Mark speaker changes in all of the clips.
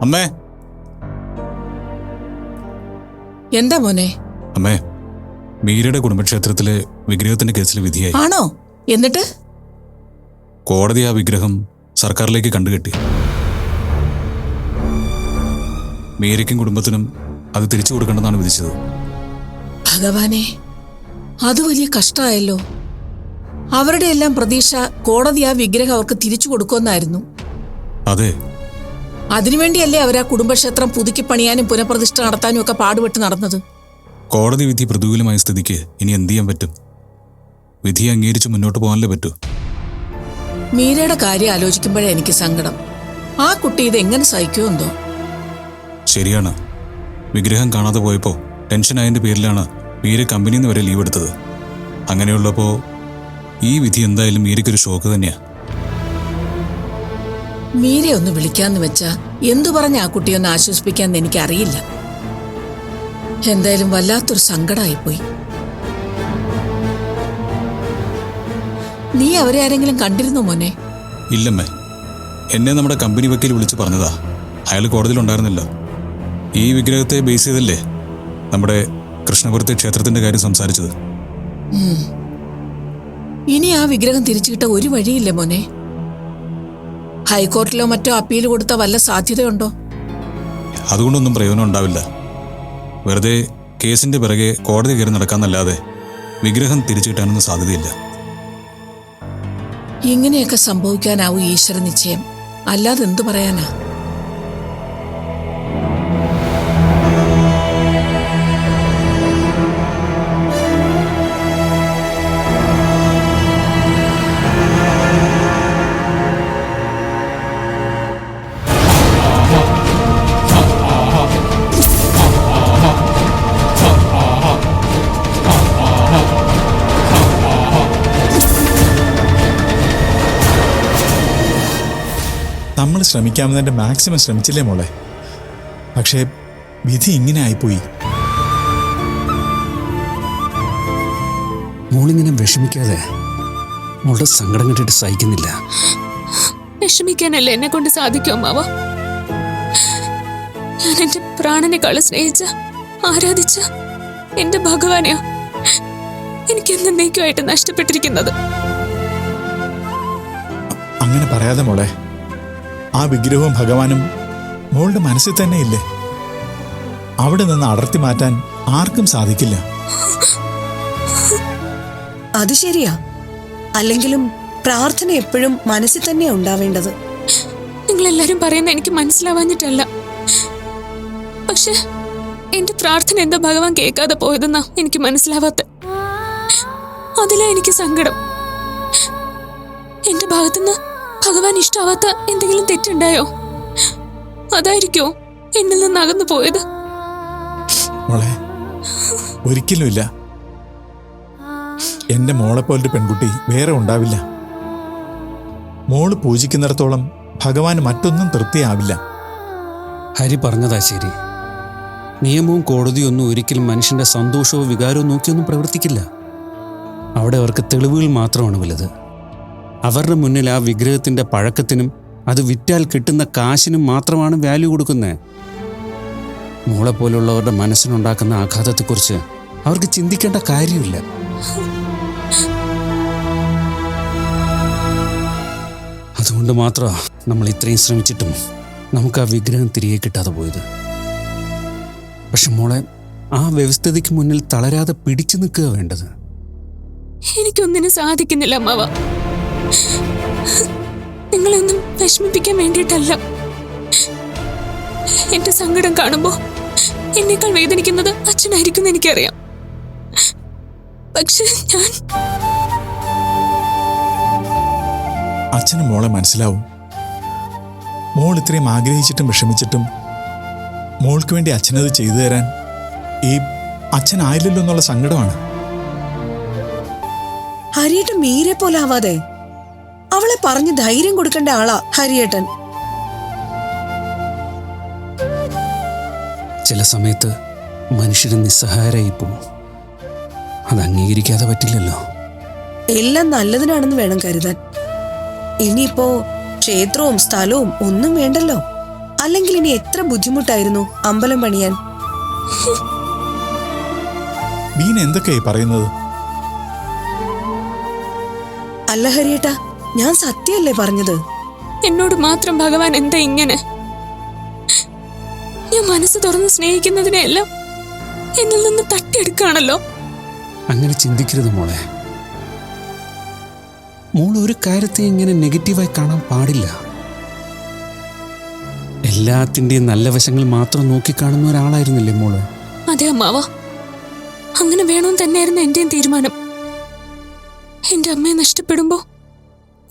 Speaker 1: അമ്മേ.
Speaker 2: എന്താ മോനെ?
Speaker 1: അമ്മേ മീരയുടെ കുടുംബക്ഷേത്രത്തിലെ വിഗ്രഹത്തിന്റെ കേസിൽ വിധിയായി.
Speaker 2: ആണോ? എന്നിട്ട്?
Speaker 1: കോടതി ആ വിഗ്രഹം സർക്കാരിലേക്ക് കണ്ടുകെട്ടി. മീരയ്ക്കും കുടുംബത്തിനും അത് തിരിച്ചു കൊടുക്കണമെന്നാണ് വിധിച്ചത്.
Speaker 2: ഭഗവാനെ അത് വലിയ കഷ്ടമായല്ലോ. അവരുടെ എല്ലാം പ്രതീക്ഷ കോടതി ആ വിഗ്രഹം അവർക്ക് തിരിച്ചു കൊടുക്കുമെന്നായിരുന്നു.
Speaker 1: അതെ
Speaker 2: അതിനുവേണ്ടിയല്ലേ അവർ ആ കുടുംബക്ഷേത്രം പുതുക്കി പണിയാനും പുനഃപ്രതിഷ്ഠ നടത്താനും ഒക്കെ പാടുപെട്ട് നടന്നത്?
Speaker 1: കോടതി വിധി പ്രതികൂലമായ സ്ഥിതിക്ക് ഇനി എന്ത് ചെയ്യാൻ പറ്റും? വിധി അംഗീകരിച്ച് മുന്നോട്ട് പോകാനല്ലേ പറ്റൂ?
Speaker 2: മീരയുടെ കാര്യം ആലോചിക്കുമ്പോഴേ എനിക്ക് സങ്കടം. ആ കുട്ടി ഇത് എങ്ങനെ സഹിക്കുമോ എന്തോ?
Speaker 1: ശരിയാണ്. വിഗ്രഹം കാണാതെ പോയപ്പോൾ ടെൻഷനായതിന്റെ പേരിലാണ് മീര കമ്പനിയിൽ നിന്ന് വരെ ലീവ് എടുത്തത്. അങ്ങനെയുള്ളപ്പോൾ ഈ വിധി എന്തായാലും മീരയ്ക്കൊരു ഷോക്ക് തന്നെയാ.
Speaker 2: മീരെ ഒന്ന് വിളിക്കാന്ന് വെച്ചാ എന്തു പറഞ്ഞ ആ കുട്ടിയെ ഒന്ന് ആശ്വസിപ്പിക്കാന്ന് എനിക്കറിയില്ല. എന്തായാലും വല്ലാത്തൊരു സങ്കടമായിപ്പോയി നീ അവരെ ആരെങ്കിലും കണ്ടിരുന്നു മോനെ?
Speaker 1: ഇല്ലമ്മേ. എന്നെ നമ്മുടെ കമ്പനി വക്കീൽ വിളിച്ച് പറഞ്ഞതാ. അയാൾ കോടതിയിൽ ഉണ്ടായിരുന്നല്ലോ ഈ വിഗ്രഹത്തെ ബേസ് ചെയ്തല്ലേ നമ്മുടെ കൃഷ്ണപുരത്തെ ക്ഷേത്രത്തിന്റെ കാര്യം സംസാരിച്ചത്.
Speaker 2: ഇനി ആ വിഗ്രഹം തിരിച്ചു കിട്ട ഒരു വഴിയില്ല മോനെ. ഹൈക്കോർട്ടിലോ മറ്റോ അപ്പീൽ കൊടുത്ത വല്ല സാധ്യതയുണ്ടോ?
Speaker 1: അതുകൊണ്ടൊന്നും പ്രയോജനം ഉണ്ടാവില്ല. വെറുതെ കേസിന്റെ പിറകെ കോടതി കയറി നടക്കാന്നല്ലാതെ വിഗ്രഹം തിരിച്ചു കിട്ടാനൊന്നും സാധ്യതയില്ല.
Speaker 2: ഇങ്ങനെയൊക്കെ സംഭവിക്കാനാവും ഈശ്വര നിശ്ചയം അല്ലാതെ എന്തു പറയാനാ?
Speaker 3: നമ്മൾ ശ്രമിക്കാമെന്നതിന്റെ മാക്സിമം ശ്രമിച്ചില്ലേ മോളെ? പക്ഷേ വിധി ഇങ്ങനെ ആയിപ്പോയി.
Speaker 4: മോളിങ്ങനെ വിഷമിക്കാതെ മോളുടെ സങ്കടം കണ്ടിട്ട് സഹിക്കുന്നില്ല.
Speaker 5: വിഷമിക്കാനല്ലേ എന്നെ കൊണ്ട് സാധിക്കും മാവ ഞാൻ എന്റെ പ്രാണനേക്കാൾ സ്നേഹിച്ച ആരാധിച്ച എന്റെ ഭഗവാനെയോ? എനിക്ക് എന്നേക്കുമായിട്ട് നഷ്ടപ്പെട്ടിരിക്കുന്നത്?
Speaker 3: അങ്ങനെ പറയാതെ മോളെ ആ വിഗ്രഹവും ഭഗവാനും മോളുടെ മനസ്സിൽ തന്നെ ഇല്ലേ? അവിടെ നിന്ന് അടർത്തി മാറ്റാൻ ആർക്കും സാധിക്കില്ല.
Speaker 6: അത് ശരിയാ. അല്ലെങ്കിലും പ്രാർത്ഥന എപ്പോഴും മനസ്സിൽ തന്നെ ഉണ്ടാവേണ്ടത്.
Speaker 5: നിങ്ങൾ എല്ലാരും പറയുന്ന എനിക്ക് മനസ്സിലാവാഞ്ഞിട്ടല്ല. പക്ഷെ എന്റെ പ്രാർത്ഥന എന്താ ഭഗവാൻ കേൾക്കാതെ പോയതെന്നാ എനിക്ക് മനസ്സിലാവാത്ത. അതിലാ എനിക്ക് സങ്കടം. എന്റെ ഭാഗത്തുനിന്ന് ഭഗവാൻ ഇഷ്ടാവാത്ത എന്തെങ്കിലും തെറ്റുണ്ടായോ? അതായിരിക്കോ എന്നിൽ നിന്ന് അകന്നു പോയത്?
Speaker 3: മോളെ ഒരിക്കലുമില്ല. എന്റെ മോളെ പോലൊരു പെൺകുട്ടി വേറെ ഉണ്ടാവില്ല. മോൾ പൂജിക്കുന്നിടത്തോളം ഭഗവാന് മറ്റൊന്നും തൃപ്തിയാവില്ല.
Speaker 4: ഹരി പറഞ്ഞതാ ശരി. നിയമവും കോടതിയും ഒന്നും ഒരിക്കലും മനുഷ്യന്റെ സന്തോഷവും വികാരവും നോക്കിയൊന്നും പ്രവർത്തിക്കില്ല. അവിടെ അവർക്ക് തെളിവുകൾ മാത്രമാണ് വലുത്. അവരുടെ മുന്നിൽ ആ വിഗ്രഹത്തിന്റെ പഴക്കത്തിനും അത് വിറ്റാൽ കിട്ടുന്ന കാശിനും മാത്രമാണ് വാല്യൂ കൊടുക്കുന്നത്. മോളെ പോലുള്ളവരുടെ മനസ്സിനുണ്ടാക്കുന്ന ആഘാതത്തെക്കുറിച്ച് അവർക്ക് ചിന്തിക്കേണ്ട കാര്യമില്ല. അതുകൊണ്ട് മാത്രമാണ് നമ്മൾ ഇത്രയും ശ്രമിച്ചിട്ടും നമുക്ക് ആ വിഗ്രഹം തിരികെ കിട്ടാതെ പോയത്. പക്ഷെ മോളെ ആ വ്യവസ്ഥതയ്ക്ക് മുന്നിൽ തളരാതെ പിടിച്ചു നിൽക്കുക വേണ്ടത്.
Speaker 5: എനിക്കൊന്നിനും സാധിക്കുന്നില്ല അമ്മാവ. നിങ്ങളെയൊന്നും വിഷമിപ്പിക്കാൻ വേണ്ടിയിട്ടല്ല. എന്റെ സങ്കടം കാണുമ്പോ എന്നേക്കാൾ വേദനിക്കുന്നത് അച്ഛനായിരിക്കും എനിക്കറിയാം. പക്ഷെ ഞാൻ
Speaker 3: അച്ഛന് മോളെ മനസ്സിലാവും. മോൾ ഇത്രയും ആഗ്രഹിച്ചിട്ടും വിഷമിച്ചിട്ടും മോൾക്ക് വേണ്ടി അച്ഛനത് ചെയ്തു തരാൻ ഈ അച്ഛനായില്ലല്ലോ എന്നുള്ള സങ്കടമാണ്.
Speaker 6: ഹരിയുടെ മീരെ പോലെ ആവാതെ അവളെ പറഞ്ഞ് ധൈര്യം കൊടുക്കേണ്ട ആളാ ഹരിയേട്ടൻ.
Speaker 4: ചില സമയത്ത് മനുഷ്യർ നിസ്സഹായരായി പോവും. അത് അംഗീകരിക്കാതെ പറ്റില്ലല്ലോ.
Speaker 6: എല്ലാം നല്ലതിനാണെന്ന് വേണം കരുതാൻ. ഇനിയിപ്പോ ക്ഷേത്രവും സ്ഥലവും ഒന്നും വേണ്ടല്ലോ. അല്ലെങ്കിൽ ഇനി എത്ര ബുദ്ധിമുട്ടായിരുന്നു അമ്പലം പണിയാൻ.
Speaker 3: എന്തൊക്കെയായി പറയുന്നത്?
Speaker 6: അല്ല ഹരിയേട്ടാ ഞാൻ സത്യല്ലേ പറഞ്ഞത്?
Speaker 5: എന്നോട് മാത്രം ഭഗവാൻ എന്താ ഇങ്ങനെ? ഞാൻ മനസ്സ് തുറന്ന് സ്നേഹിക്കുന്നതിനെല്ലാം എന്നിൽ നിന്ന് തട്ടിയെടുക്കുകയാണല്ലോ.
Speaker 4: അങ്ങനെ ചിന്തിക്കരുത് മോളെ. മോൾ ഒരു കാര്യത്തെ ഇങ്ങനെ നെഗറ്റീവായി കാണാൻ പാടില്ല. എല്ലാത്തിന്റെയും നല്ല വശങ്ങൾ മാത്രം നോക്കി കാണുന്ന ഒരാളായിരുന്നില്ലേ മോൾ?
Speaker 5: അതെ അമ്മാവ. അങ്ങനെ വേണമെന്ന് തന്നെയായിരുന്നു എന്റെയും തീരുമാനം. എന്റെ അമ്മയെ നഷ്ടപ്പെടുമ്പോ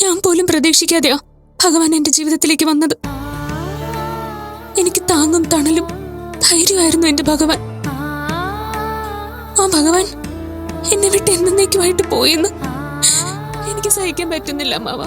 Speaker 5: ഞാൻ പോലും പ്രതീക്ഷിക്കാതെയാ ഭഗവാൻ എന്റെ ജീവിതത്തിലേക്ക് വന്നത്. എനിക്ക് താങ്ങും തണലും ധൈര്യമായിരുന്നു എന്റെ ഭഗവാൻ. ആ ഭഗവാൻ എന്നെ വിട്ട് എന്നേക്കുമായിട്ട് പോയെന്ന് എനിക്ക് സഹിക്കാൻ പറ്റുന്നില്ല അമ്മാവ.